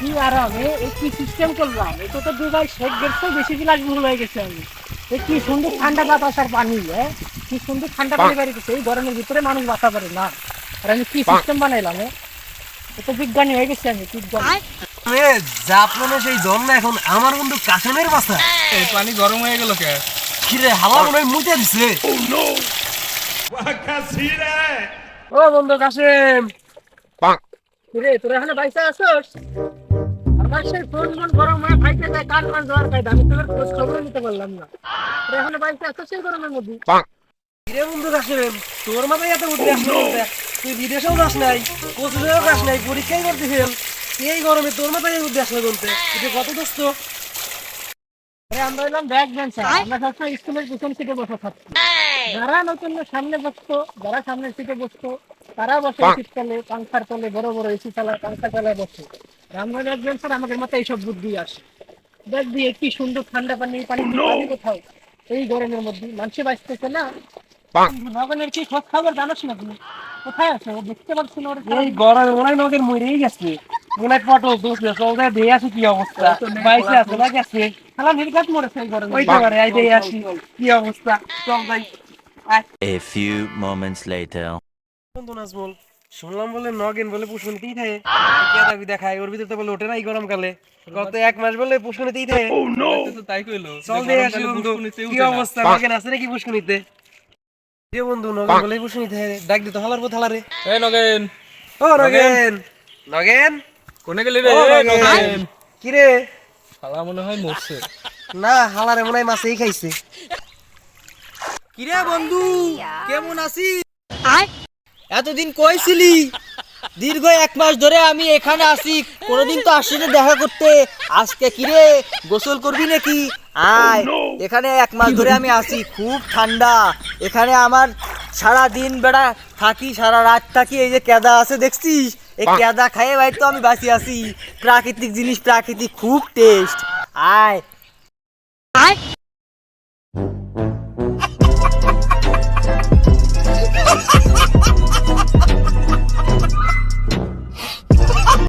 কি আর হবে? এই কি সিস্টেম করলাম এটা তো দুবাই শেখ গেছে বেশি গিলাস ভুল হয়ে গেছে আমি। এই কি সুন্দর ঠান্ডা বাতাসার পানি হ্যাঁ? কি সুন্দর ঠান্ডা পানি বাড়ি গেছে। এই গরমের ভিতরে মানুষ বাঁচা পারে না। আর আমি কি সিস্টেম বানাইলাম এ? তো বিজ্ঞানী হয়ে গেছে আমি বিজ্ঞানী এ জাপানে সেই জন না এখন আমার বন্ধু কাশেমের বাসা। এই পানি গরম হয়ে গেল কে? কিরে হাওয়া মনে হয় মুতে দিছে। ও বন্ধু কাসেম রে তোরা এখানে বাইসা আসোস ফোন ফোন গরম হয়ে ফাইতে যায় কান মান জ্বর খাই আমি তোর খোঁজ খবর নিতে পারলাম না। এখানে বাইসা আসোস সেই গরমের মধ্যে? কিরে বন্ধু তোর মাথায় এত বুদ্ধি আসলো বলতে? তুই বিদেশেও যাস নাই কোচিংয়েও যাস নাই পরীক্ষাই করতে ফেল এই গরমে তোর মাথায় আসলো বলতে? এটা কত দোস্ত? আরে আমরা এলাম ব্যাক বেঞ্চার আমরা সবসময় স্কুলের পিছন সিটে বসে থাকছি। যারা নতুন সামনে বসতো যারা সামনের সিটে বসতো তারা বসে শীতকালে পাংখার তলে বড় বড় এসি চালায় পাংখা চালায় বসে। আমরা ব্যাক বেঞ্চার আমাদের মাথায় এইসব বুদ্ধি আসে। দেখ দিয়ে কি সুন্দর ঠান্ডা পানি পানি কোথাও? এই গরমের মধ্যে মানুষে বাঁচতেছে না। নগনের কি খোঁজ খবর জানোস না তুমি কোথায় আছে? ও দেখতে পাচ্ছি না ওরা। এই গরমে মনে হয় নগের মরেই গেছে। মনে হয় পটল দোষ চলতে দিয়ে আসি কি অবস্থা? বাইসে আছে না গেছে খেলা নির্ঘাত মরেছে এই গরমে। ওইতে পারে আই দিয়ে আসি কি অবস্থা? চল যাই। A few moments later. বন্ধু নাজমুল শুনলাম বলে নগেন বলে পুষ্পনীতেই থাকে কে দাবি দেখায়? ওর ভিতরে তো বলে ওঠে নাই গরমকালে গত এক মাস বলে পুষ্পনীতেই থাকে তো তাই কইলো। চল দিয়ে আসি বন্ধু কি অবস্থা? নগেন আছে নাকি পুষ্পনীতে যে বন্ধু নগেন বলে পুষ্পনীতে ডাক দিতে হালার পর হালারে। এই নগেন। ও নগেন। নগেন? কোনে গেলি রে? নগেন। কি রে? শালা মনে হয় মরছে। না হালারে মনে হয় মাছেই খাইছে। কিরে বন্ধু? কেমন আছিস? এতদিন কইছিলি দীর্ঘ এক মাস ধরে আমি এখানে আসি কোনোদিন তো আসিনি দেখা করতে। আজকে কিরে গোসল করবি নাকি? আয় এখানে এক মাস ধরে আমি আসি খুব ঠান্ডা। এখানে আমার সারা দিন বেড়া থাকি সারা রাত থাকি এই যে কেদা আছে দেখছিস? এই কেদা খাইয়ে ভাই তো আমি বাঁচি আছি। প্রাকৃতিক জিনিস প্রাকৃতিক খুব টেস্ট আয়। আয়।